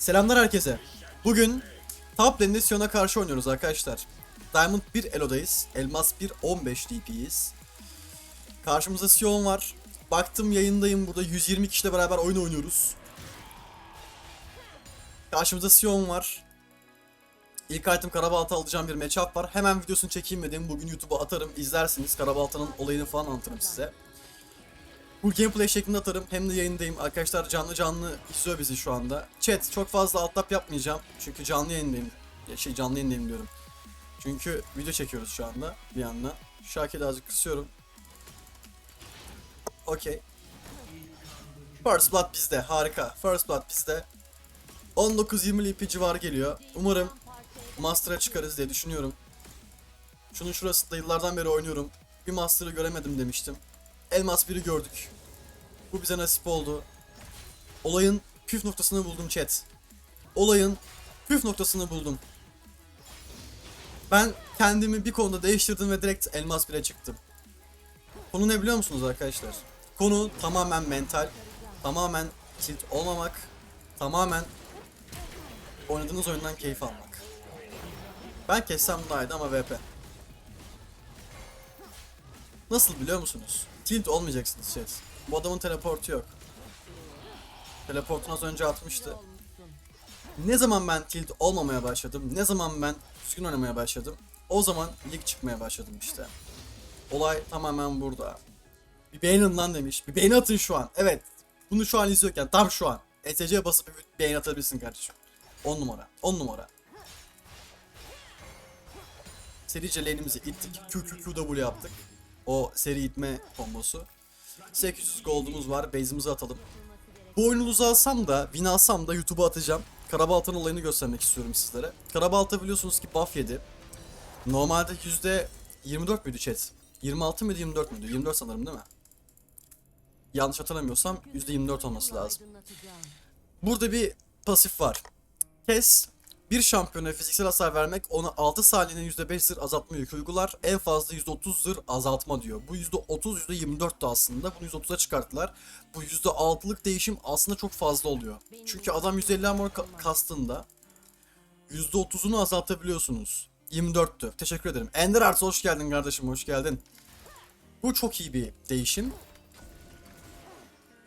Selamlar herkese. Bugün top lane'de Sion'a karşı oynuyoruz arkadaşlar. Diamond 1 Elo'dayız. Elmas 1 15 DP'yiz. Karşımızda Sion var. Baktım yayındayım burada 120 kişiyle beraber oyun oynuyoruz. Karşımızda Sion var. İlk item Karabalta alacağım bir matchup var. Hemen videosunu çekeyim dedim. Bugün YouTube'a atarım. izlersiniz. Karabalta'nın olayını falan anlatırım size. Bu gameplay şeklinde atarım. Hem de yayındayım. Arkadaşlar canlı canlı izliyor bizi şu anda. Chat çok fazla alt tap yapmayacağım. Çünkü canlı yayındayım. Ya şey canlı yayındayım diyorum. Çünkü video çekiyoruz şu anda bir yandan. Şarkıyı da azıcık kısıyorum. Okey. First Blood bizde. Harika. First Blood bizde. 19-20 LP civarı geliyor. Umarım Master'a çıkarız diye düşünüyorum. Şunun şurasında yıllardan beri oynuyorum. Bir Master'ı göremedim demiştim. Elmas biri gördük. Bu bize nasip oldu. Olayın püf noktasını buldum chat. Olayın püf noktasını buldum. Ben kendimi bir konuda değiştirdim ve direkt elmas 1'e çıktım. Konu ne biliyor musunuz arkadaşlar? Konu tamamen mental, tamamen tilt olmamak, tamamen oynadığınız oyundan keyif almak. Ben kessem daha ama VP. Nasıl biliyor musunuz? Tilt olmayacaksınız chat. Bu adamın teleportu yok. Teleportunu az önce atmıştı. Ne zaman ben tilt olmamaya başladım, ne zaman ben düzgün oynamaya başladım, o zaman lig çıkmaya başladım işte. Olay tamamen burada. Bir beğenin lan demiş. Bir beğeni atın şu an. Evet. Bunu şu an izliyorken tam şu an. ETC'ye basıp bir beğeni atabilirsin kardeşim. 10 numara. 10 numara. Serice lane'imizi ittik. QQQW yaptık. O seri itme kombosu. 800 gold'umuz var. Base'imizi atalım. Bu oyunu uzalsam da, win alsam da YouTube'a atacağım. Karabalta'nın olayını göstermek istiyorum sizlere. Karabalta biliyorsunuz ki buff yedi. Normalde %24 müydü chat? 26 mıydı 24 müydü? 24 sanırım değil mi? Yanlış hatırlamıyorsam %24 olması lazım. Burada bir pasif var. Kes bir şampiyona fiziksel hasar vermek ona 6 saniyede %5 zırh azaltma yükü uygular. En fazla %30 zırh azaltma diyor. Bu %30 %24'tü aslında. Bunu %30'a çıkarttılar. Bu %6'lık değişim aslında çok fazla oluyor. Çünkü adam 150 armor ka- kastında %30'unu azaltabiliyorsunuz. 24'tü. Teşekkür ederim. Ender Arts hoş geldin kardeşim hoş geldin. Bu çok iyi bir değişim.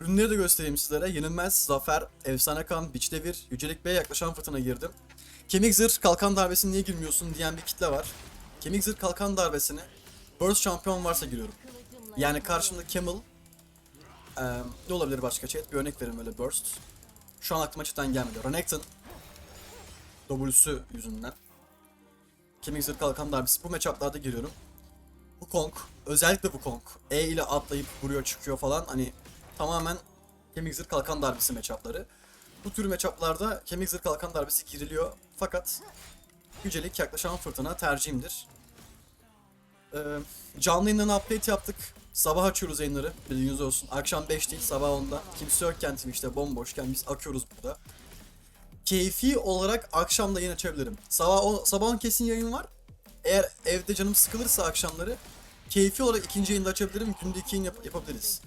Ürünleri de göstereyim sizlere. Yenilmez, Zafer, Efsane Kan, Biç Devir, Yücelik Bey'e yaklaşan fırtına girdim. Kemik Zırh, Kalkan Darbesi'ne niye girmiyorsun diyen bir kitle var. Kemik Zırh, Kalkan Darbesi'ne Burst şampiyon varsa giriyorum. Yani karşımda Camel, eee ne olabilir başka chat? Bir örnek verin böyle Burst. Şu an aklıma cidden gelmedi. Renekton, W'su yüzünden. Kemik Zırh, Kalkan Darbesi. Bu matchuplarda giriyorum. Bu Kong, özellikle bu Kong. E ile atlayıp vuruyor çıkıyor falan. Hani tamamen kemik zırh kalkan darbesi matchupları. Bu tür matchuplarda kemik zırh kalkan darbesi giriliyor. Fakat yücelik yaklaşan fırtına tercihimdir. Ee, canlı yayından update yaptık. Sabah açıyoruz yayınları. Bilginiz olsun. Akşam 5 değil sabah 10'da. Kimse yokken işte bomboşken biz akıyoruz burada. Keyfi olarak akşam da yayın açabilirim. Sabah 10, sabah 10 kesin yayın var. Eğer evde canım sıkılırsa akşamları keyfi olarak ikinci yayında açabilirim. Günde iki yayın yap- yapabiliriz.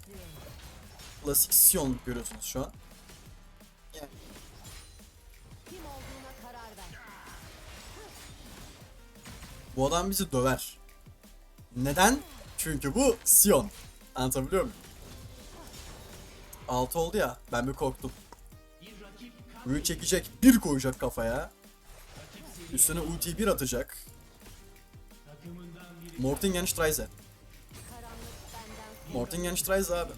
Klasik Sion görüyorsunuz şu an. Bu adam bizi döver. Neden? Çünkü bu Sion. Anlatabiliyor muyum? 6 oldu ya ben bir korktum. Büyü çekecek bir koyacak kafaya. Üstüne ultiyi bir atacak. Mortingenstreise. Karanlık benden Mortingenstreise abi.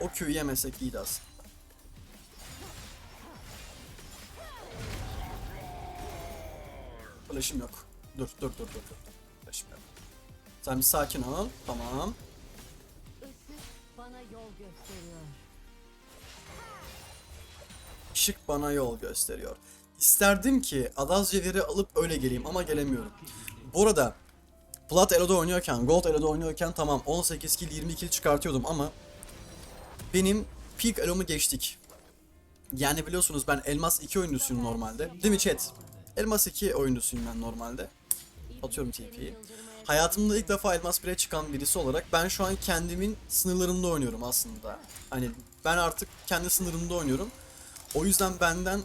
O Q'yu yemesek iyiydi aslında. Flash'ım yok. Dur dur dur dur dur. Flash'ım yok. Sen bir sakin ol. Tamam. bana yol gösteriyor. Işık bana yol gösteriyor. İsterdim ki Adazceleri alıp öyle geleyim ama gelemiyorum. Bu arada Plat Elo'da oynuyorken, Gold Elo'da oynuyorken tamam 18 kill 20 kill çıkartıyordum ama benim peak Elo'mu geçtik. Yani biliyorsunuz ben Elmas 2 oyuncusuyum normalde. Değil mi chat? Elmas 2 oyuncusuyum ben normalde. Atıyorum TP'yi. Hayatımda ilk defa Elmas 1'e çıkan birisi olarak ben şu an kendimin sınırlarında oynuyorum aslında. Hani ben artık kendi sınırımda oynuyorum. O yüzden benden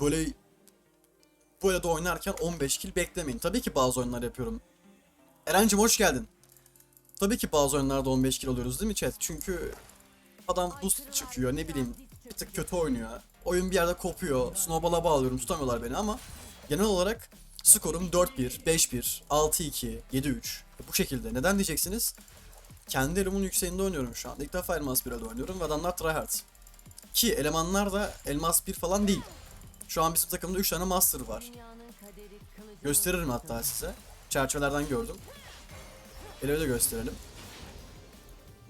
böyle böyle de oynarken 15 kill beklemeyin. Tabii ki bazı oyunlar yapıyorum. Eren'cim hoş geldin. Tabii ki bazı oyunlarda 15 kill alıyoruz değil mi chat? Çünkü adam boost çıkıyor ne bileyim bir tık kötü oynuyor. Oyun bir yerde kopuyor. Snowball'a bağlıyorum tutamıyorlar beni ama genel olarak skorum 4-1, 5-1, 6-2, 7-3 bu şekilde. Neden diyeceksiniz? Kendi elimin yükseğinde oynuyorum şu an. İlk defa Elmas 1'e oynuyorum ve adamlar tryhard. Ki elemanlar da Elmas 1 falan değil. Şu an bizim takımda 3 tane Master var. Gösteririm hatta size. Çerçevelerden gördüm. Eleve de gösterelim.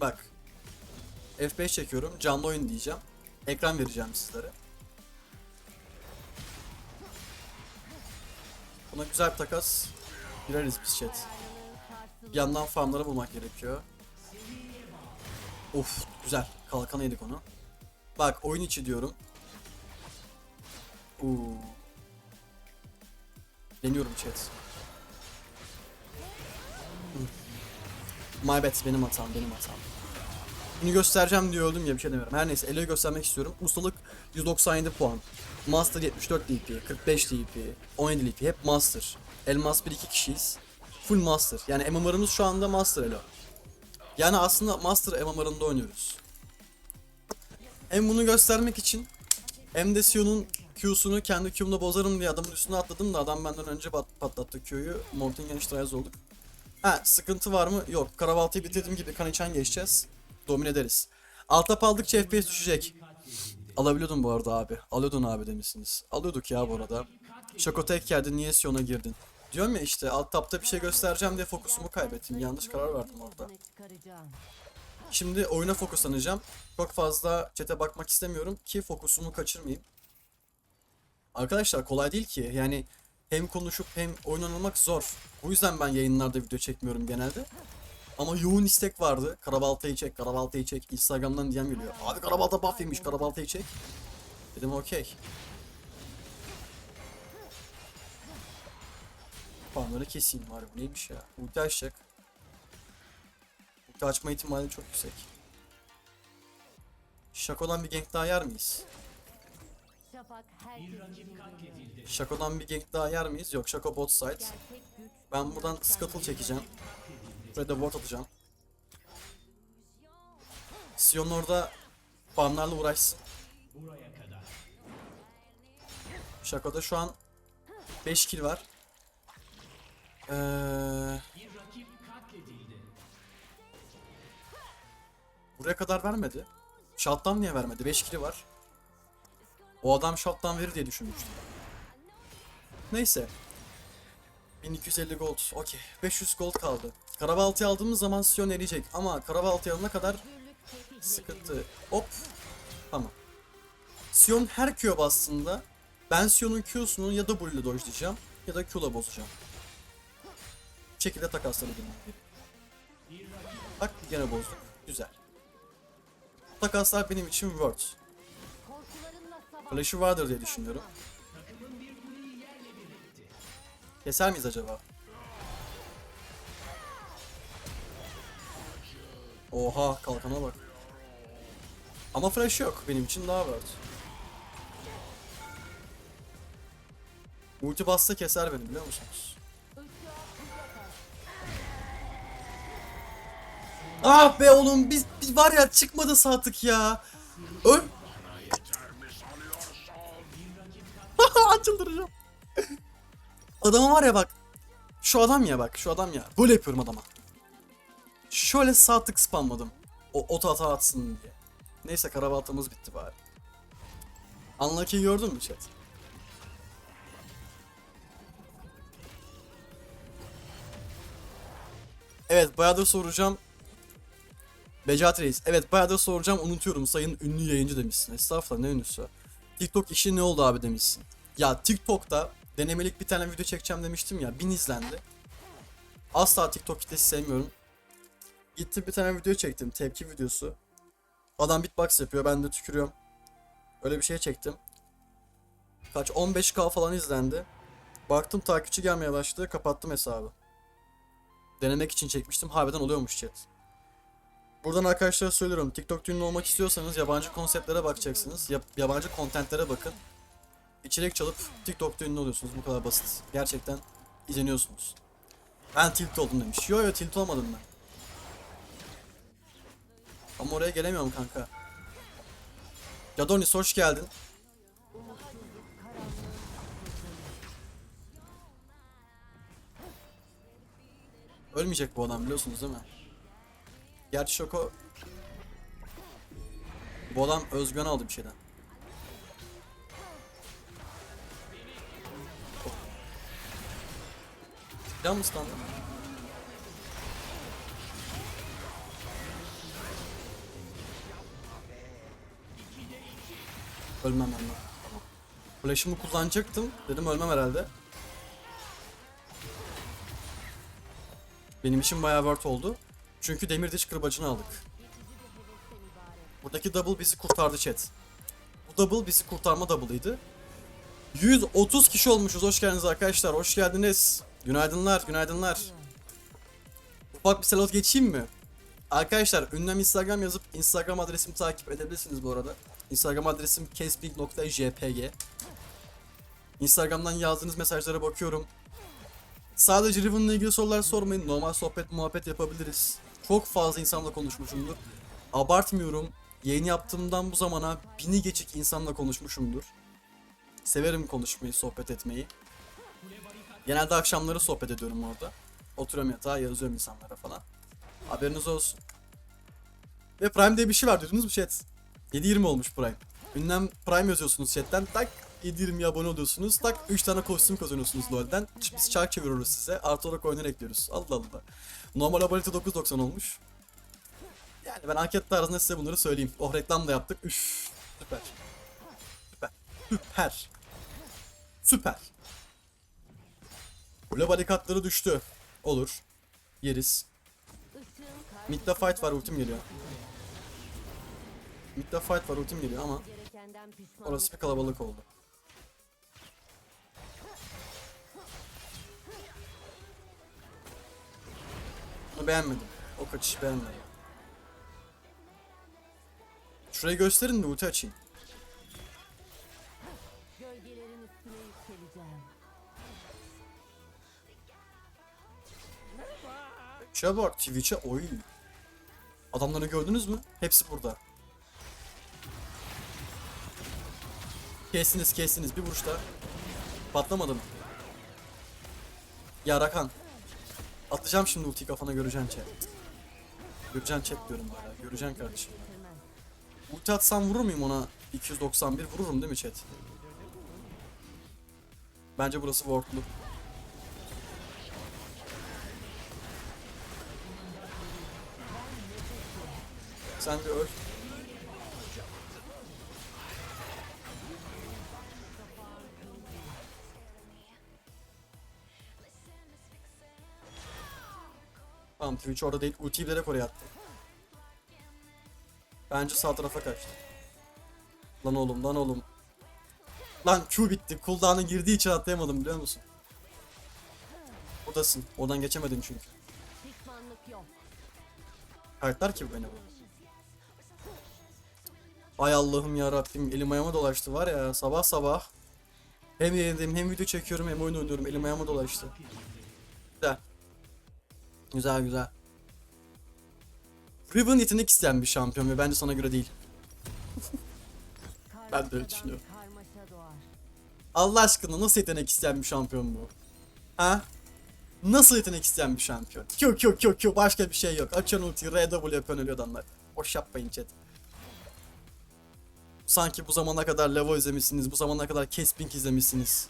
Bak. F5 çekiyorum. Canlı oyun diyeceğim. Ekran vereceğim sizlere. Buna güzel bir takas gireriz biz chat. Bir yandan farmları bulmak gerekiyor. Of güzel. Kalkan yedik onu. Bak oyun içi diyorum. Uuu. Deniyorum chat. My bad benim hatam benim hatam. Bunu göstereceğim diye öldüm ya bir şey demiyorum. Her neyse Elo'yu göstermek istiyorum. Ustalık 197 puan. Master 74 DP, 45 DP, 17 DP hep Master. Elmas 1 2 kişiyiz. Full Master. Yani MMR'ımız şu anda Master Elo. Yani aslında Master MMR'ında oynuyoruz. Hem bunu göstermek için hem de Sion'un Q'sunu kendi Q'mla bozarım diye adamın üstüne atladım da adam benden önce pat patlattı Q'yu. Mortingen Strayaz olduk. Ha sıkıntı var mı? Yok. Karabaltayı bitirdiğim gibi Kanichan geçeceğiz. Domine ederiz. Alt tap aldıkça FPS düşecek. Alabiliyordun bu arada abi. Alıyordun abi demişsiniz. Alıyorduk ya bu arada. Şako tek yerde niye Sion'a girdin? Diyorum ya işte alt tapta bir şey göstereceğim diye fokusumu kaybettim. Yanlış karar verdim orada. Şimdi oyuna fokuslanacağım. Çok fazla chat'e bakmak istemiyorum ki fokusumu kaçırmayayım. Arkadaşlar kolay değil ki. Yani hem konuşup hem oyun oynamak zor. O yüzden ben yayınlarda video çekmiyorum genelde. Ama yoğun istek vardı. Karabaltayı çek, Karabaltayı çek. Instagram'dan DM geliyor. Abi Karabalta buff yemiş, Karabaltayı çek. Dedim okey. Puanları keseyim var bu neymiş ya. Ulti açacak. Ulti açma ihtimali çok yüksek. Şako'dan bir gank daha yer miyiz? Şako'dan bir gank daha yer miyiz? Yok Şako bot side. Ben buradan scuttle çekeceğim. Buraya da ward atacağım. Sion orada farmlarla uğraşsın. Şako'da şu an 5 kill var. Ee, buraya kadar vermedi. Shot'tan niye vermedi? 5 kill'i var. O adam shot'tan verir diye düşünmüştüm. Neyse. 1250 gold. Okey. 500 gold kaldı. Karabaltı aldığımız zaman Sion eriyecek. Ama Karabaltı alana kadar sıkıntı. Hop. Tamam. Sion her Q'ya bastığında ben Sion'un Q'sunu ya W ile dojlayacağım ya da Q'la bozacağım. Bu şekilde takasları gerekiyor. Bak gene bozduk. Güzel. Takaslar benim için worth. Flash'ı vardır diye düşünüyorum. Keser miyiz acaba? Oha kalkana bak. Ama flash yok. Benim için daha worth. Ulti bassa keser beni biliyor musunuz? Ah be oğlum biz, biz var ya çıkmadı saatlik ya. Öl. Adama var ya bak. Şu adam ya bak şu adam ya. Böyle yapıyorum adama. Şöyle sağ tık spamladım. O oto hata atsın diye. Neyse karabaltamız bitti bari. Unlucky gördün mü chat? Evet bayağıdır soracağım. Becat Reis. Evet bayağıdır soracağım unutuyorum sayın ünlü yayıncı demişsin. Estağfurullah ne ünlüsü. TikTok işi ne oldu abi demişsin. Ya TikTok'ta denemelik bir tane video çekeceğim demiştim ya. Bin izlendi. Asla TikTok kitlesi sevmiyorum. Gittim bir tane video çektim. Tepki videosu. Adam beatbox yapıyor. Ben de tükürüyorum. Öyle bir şey çektim. Kaç 15k falan izlendi. Baktım takipçi gelmeye başladı. Kapattım hesabı. Denemek için çekmiştim. Harbiden oluyormuş chat. Buradan arkadaşlara söylüyorum. TikTok ünlü olmak istiyorsanız yabancı konseptlere bakacaksınız. Yap- yabancı kontentlere bakın. İçerik çalıp TikTok'ta ünlü oluyorsunuz. Bu kadar basit. Gerçekten izleniyorsunuz. Ben tilt oldum demiş. Yo yo tilt olmadım ben. Ama oraya gelemiyorum kanka. Yadonis hoş geldin. Ölmeyecek bu adam biliyorsunuz değil mi? Gerçi Şoko... Bu adam özgüven aldı bir şeyden. Can mı standı? Ölmem ben de. Flash'ımı kullanacaktım. Dedim ölmem herhalde. Benim için bayağı worth oldu. Çünkü demir diş kırbacını aldık. Buradaki double bizi kurtardı chat. Bu double bizi kurtarma double'ıydı. 130 kişi olmuşuz. Hoş geldiniz arkadaşlar. Hoş geldiniz. Günaydınlar, günaydınlar. Ufak bir selot geçeyim mi? Arkadaşlar ünlem Instagram yazıp Instagram adresimi takip edebilirsiniz bu arada. Instagram adresim casping.jpg Instagram'dan yazdığınız mesajlara bakıyorum. Sadece Riven'la ilgili sorular sormayın. Normal sohbet muhabbet yapabiliriz. Çok fazla insanla konuşmuşumdur. Abartmıyorum. Yayın yaptığımdan bu zamana bini geçik insanla konuşmuşumdur. Severim konuşmayı, sohbet etmeyi. Genelde akşamları sohbet ediyorum orada. Oturuyorum yatağa yazıyorum insanlara falan. Haberiniz olsun. Ve Prime diye bir şey var duydunuz mu chat? 7.20 olmuş Prime. Ünlem Prime yazıyorsunuz chatten tak 7.20 abone oluyorsunuz tak 3 tane kostüm kazanıyorsunuz LoL'den. Biz çark çeviriyoruz size artı olarak oyunlar ekliyoruz. Allah Allah. Normal aboneti 9.90 olmuş. Yani ben anket tarzında size bunları söyleyeyim. Oh reklam da yaptık. Üf süper. Süper. Süper. Süper. Kule barikatları düştü. Olur. Yeriz. Mid'de fight var ultim geliyor. Mid'de fight var ultim geliyor ama orası bir kalabalık oldu. Bunu beğenmedim. O kaçış beğenmedim. Şurayı gösterin de ulti açayım. Şuna bak Twitch'e oy. Adamları gördünüz mü? Hepsi burada. Kestiniz kestiniz bir vuruşta. Patlamadı mı? Ya Rakan. Atacağım şimdi ultiyi kafana göreceksin chat. Göreceksin chat diyorum hala. Göreceksin kardeşim. Ulti atsam vurur muyum ona 291? Vururum değil mi chat? Bence burası wardlu. Sen de öl. Tamam Twitch orada değil. Ultiyi bilerek oraya attı. Bence sağ tarafa kaçtı. Lan oğlum lan oğlum. Lan Q bitti. Cooldown'a girdiği için atlayamadım biliyor musun? Buradasın. Oradan geçemedim çünkü. Kayıtlar ki beni bu. Ay Allah'ım ya Rabbim elim ayağıma dolaştı var ya sabah sabah. Hem yedim hem video çekiyorum hem oyun oynuyorum elim ayağıma dolaştı. Güzel. Güzel güzel. Riven yetenek isteyen bir şampiyon ve bence sana göre değil. Ben de öyle düşünüyorum. Allah aşkına nasıl yetenek isteyen bir şampiyon bu? Ha? Nasıl yetenek isteyen bir şampiyon? Q Q Q Q başka bir şey yok. Açan ultiyi R W yapıyor ölüyor adamlar. Boş yapmayın chat. Sanki bu zamana kadar Levo izlemişsiniz, bu zamana kadar Kesping izlemişsiniz.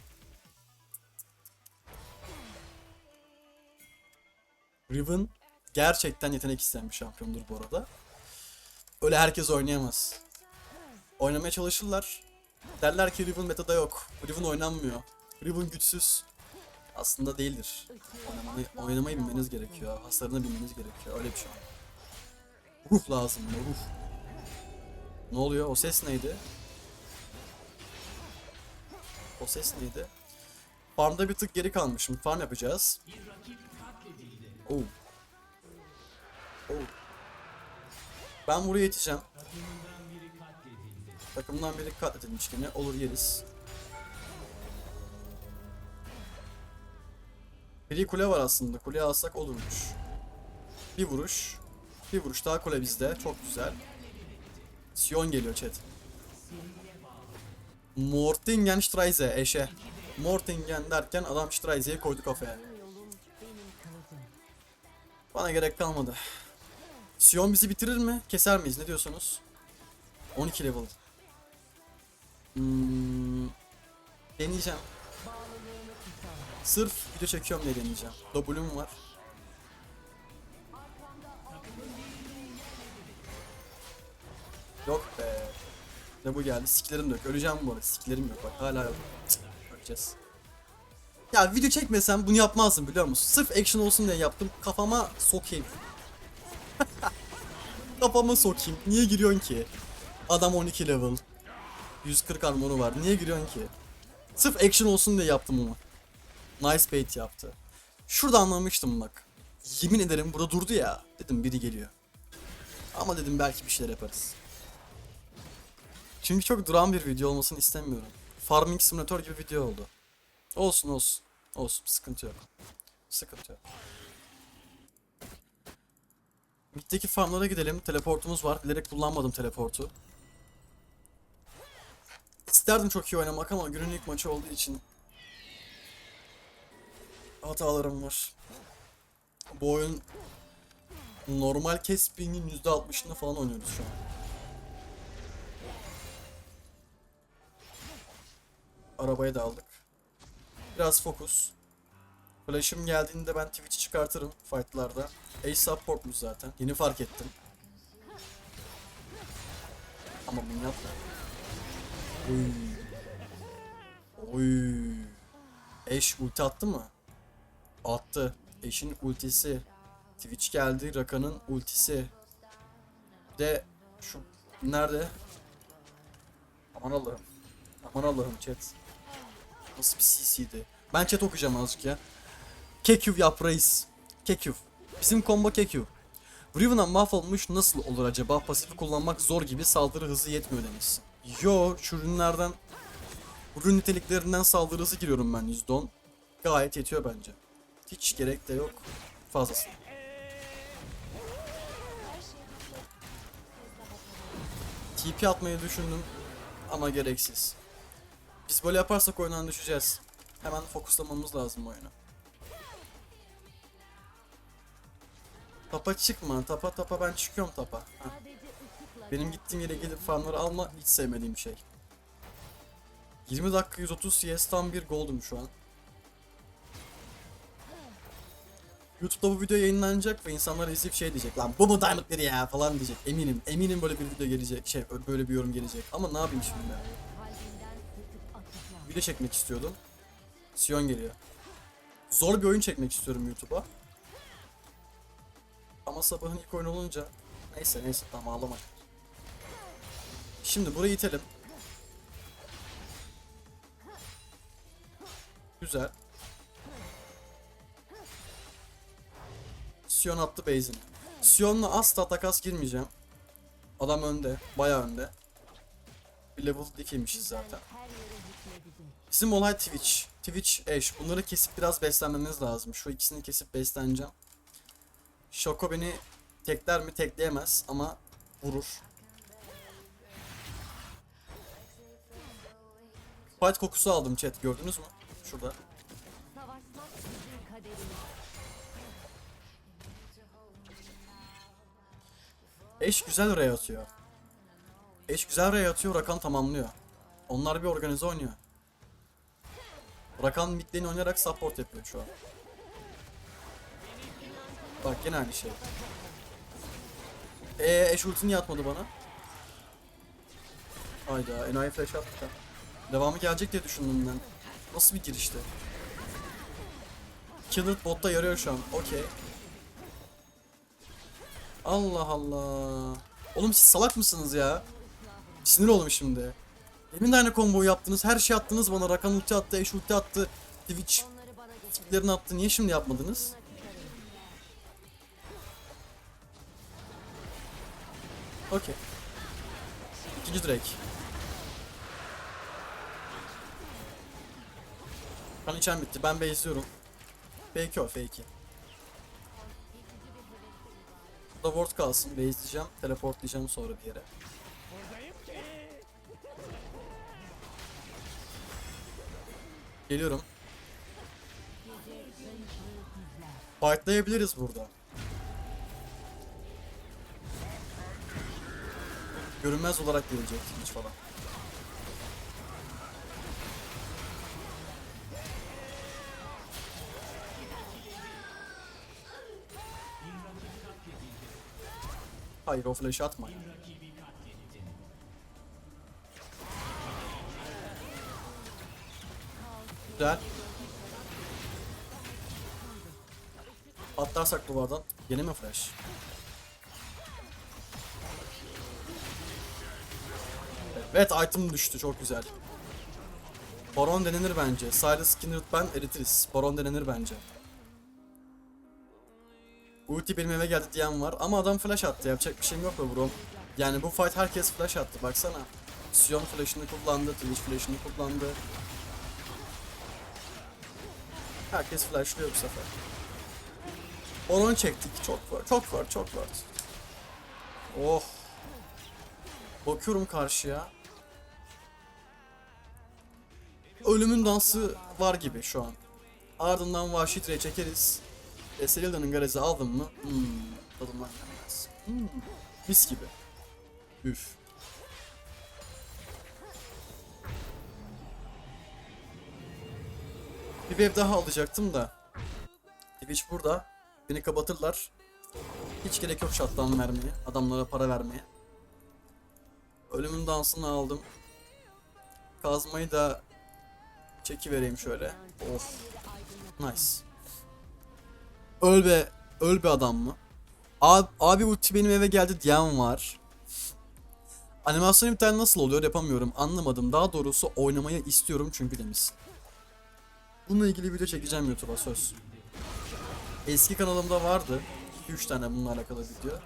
Riven gerçekten yetenek isteyen bir şampiyondur bu arada. Öyle herkes oynayamaz. Oynamaya çalışırlar. Derler ki Riven metada yok. Riven oynanmıyor. Riven güçsüz. Aslında değildir. Oynamayı, oynamayı bilmeniz gerekiyor. Hasarını bilmeniz gerekiyor. Öyle bir şey. Ruh lazım ruh. Ne oluyor? O ses neydi? O ses neydi? Farmda bir tık geri kalmışım. Farm yapacağız. Oh. Oh. Ben buraya yeteceğim. Takımdan biri katledilmiş gene. Olur yeriz. Bir kule var aslında. Kuleyi alsak olurmuş. Bir vuruş. Bir vuruş daha kule bizde. Çok güzel. Sion geliyor chat. Mortingen Streise eşe. Mortingen derken adam Streise'yi koydu kafaya. Bana gerek kalmadı. Sion bizi bitirir mi? Keser miyiz? Ne diyorsunuz? 12 level. Hmm, deneyeceğim. Sırf video çekiyorum diye deneyeceğim. W'm var. Yok be. Ne bu geldi? Siklerim yok. Öleceğim bu arada. Siklerim yok. Bak hala yok. Cık, Öleceğiz. Ya video çekmesem bunu yapmazdım biliyor musun? Sırf action olsun diye yaptım. Kafama sokayım. Kafama sokayım. Niye giriyorsun ki? Adam 12 level. 140 armoru var. Niye giriyorsun ki? Sırf action olsun diye yaptım onu. Nice bait yaptı. Şurada anlamıştım bak. Yemin ederim burada durdu ya. Dedim biri geliyor. Ama dedim belki bir şeyler yaparız. Çünkü çok duran bir video olmasını istemiyorum. Farming Simulator gibi video oldu. Olsun olsun. Olsun sıkıntı yok. Sıkıntı yok. Mid'deki farmlara gidelim. Teleportumuz var. Bilerek kullanmadım teleportu. İsterdim çok iyi oynamak ama günün ilk maçı olduğu için hatalarım var. Bu oyun normal Caspian'in %60'ını falan oynuyoruz şu an. Arabayı da aldık. Biraz fokus. Flash'ım geldiğinde ben Twitch'i çıkartırım fight'larda. Ace supportmuş zaten. Yeni fark ettim. Ama bunu yapma. Oy. Oy. Eş ulti attı mı? Attı. Eş'in ultisi. Twitch geldi. Raka'nın ultisi. De şu nerede? Aman Allah'ım. Aman Allah'ım chat. Nasıl bir CC'di? Ben chat okuyacağım azıcık ya. Keküv yap reis. Keküv. Bizim combo Keküv. Riven'a mahvolmuş nasıl olur acaba? Pasifi kullanmak zor gibi saldırı hızı yetmiyor demişsin. Yo şu ürünlerden ürün niteliklerinden saldırı hızı giriyorum ben %10. Gayet yetiyor bence. Hiç gerek de yok fazlası. TP atmayı düşündüm ama gereksiz. Biz böyle yaparsak oyundan düşeceğiz. Hemen fokuslamamız lazım oyuna. Tapa çıkma. Tapa tapa ben çıkıyorum tapa. Heh. Benim gittiğim yere gelip farmları alma hiç sevmediğim şey. 20 dakika 130 CS tam bir gold'um şu an. YouTube'da bu video yayınlanacak ve insanlar izleyip şey diyecek lan bu mu Diamond ya falan diyecek eminim eminim böyle bir video gelecek şey böyle bir yorum gelecek ama ne yapayım şimdi ben video çekmek istiyordum Sion geliyor zor bir oyun çekmek istiyorum YouTube'a ama sabahın ilk oyunu olunca neyse neyse tamam ağlama şimdi burayı itelim güzel Sion attı base'ini. Sion'la asla takas girmeyeceğim. Adam önde. Bayağı önde. Bir level 2'ymişiz zaten. Bizim olay Twitch. Twitch, Ash. Bunları kesip biraz beslenmemiz lazım. Şu ikisini kesip besleneceğim. Shoko beni tekler mi? Tekleyemez ama vurur. Fight kokusu aldım chat gördünüz mü? Şurada. Eş güzel ray atıyor. Eş güzel ray atıyor, Rakan tamamlıyor. Onlar bir organize oynuyor. Rakan mid lane oynayarak support yapıyor şu an. Bak yine aynı şey. Eee Eş ulti niye atmadı bana? Hayda enayi flash attı da. Devamı gelecek diye düşündüm ben. Nasıl bir girişti? Killer botta yarıyor şu an. Okey. Allah Allah. Oğlum siz salak mısınız ya? Sinir oldum şimdi. Demin de aynı combo yaptınız. Her şey attınız bana. Rakan ulti attı, Eş ulti attı. Twitch tiplerini attı. Niye şimdi yapmadınız? Okey. İkinci Drake. Kan içen bitti. Ben base'liyorum. Fake o fake. Burada ward kalsın. Base'leyeceğim. Teleportlayacağım sonra bir yere. Geliyorum. Fightlayabiliriz burada. Görünmez olarak gelecek hiç falan. Hayır o flash atma. Güzel. Atlarsak duvardan. Yeni mi flash? Evet item düştü çok güzel. Baron denenir bence. Silas Kindred ben eritiriz. Baron denenir bence. Ulti benim eve geldi diyen var ama adam flash attı yapacak bir şeyim yok be bro. Yani bu fight herkes flash attı baksana. Sion flash'ını kullandı, Twitch flash'ını kullandı. Herkes flashlıyor bu sefer. Baron çektik. Çok var, çok var, çok var. Oh. Bakıyorum karşıya. Ölümün dansı var gibi şu an. Ardından Vahşi Tire çekeriz. E, garezi aldım mı? Hmm, tadından gelmez. Hmm, mis gibi. Üf. Bir wave daha alacaktım da. Twitch burada. Beni kapatırlar. Hiç gerek yok shutdown vermeye. Adamlara para vermeye. Ölümün dansını aldım. Kazmayı da çeki vereyim şöyle. Of. Nice. Öl be, öl be adam mı? Abi, abi ulti benim eve geldi diyen var. Animasyon iptal nasıl oluyor yapamıyorum anlamadım. Daha doğrusu oynamayı istiyorum çünkü demişsin. Bununla ilgili video çekeceğim YouTube'a söz. Eski kanalımda vardı. 2-3 tane bununla alakalı video.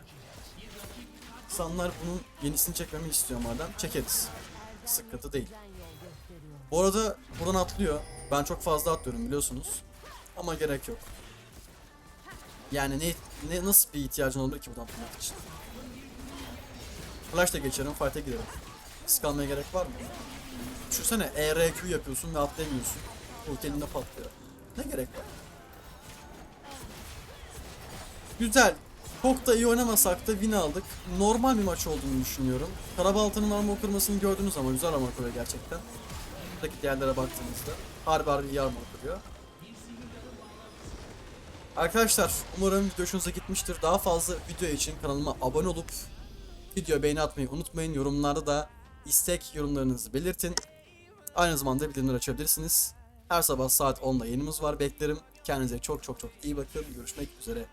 İnsanlar bunun yenisini çekmemi istiyor madem. Çekeriz. Sıkıntı değil. Bu arada buradan atlıyor. Ben çok fazla atlıyorum biliyorsunuz. Ama gerek yok. Yani ne, ne nasıl bir ihtiyacın olur ki buradan atlamak için? Flash'la geçerim, fight'e girerim. Risk almaya gerek var mı? Düşünsene ERQ yapıyorsun ve atlayamıyorsun. Ulti elinde patlıyor. Ne gerek var? Güzel. Çok da iyi oynamasak da win aldık. Normal bir maç olduğunu düşünüyorum. Karabalta'nın armor kırmasını gördünüz ama güzel armor kırıyor gerçekten. Buradaki diğerlere baktığımızda harbi harbi iyi armor kırıyor. Arkadaşlar umarım video hoşunuza gitmiştir. Daha fazla video için kanalıma abone olup video beğeni atmayı unutmayın. Yorumlarda da istek yorumlarınızı belirtin. Aynı zamanda bildirimleri açabilirsiniz. Her sabah saat 10'da yayınımız var. Beklerim. Kendinize çok çok çok iyi bakın. Görüşmek üzere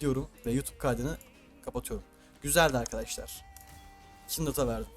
diyorum ve YouTube kaydını kapatıyorum. Güzeldi arkadaşlar. Kindred'a verdim.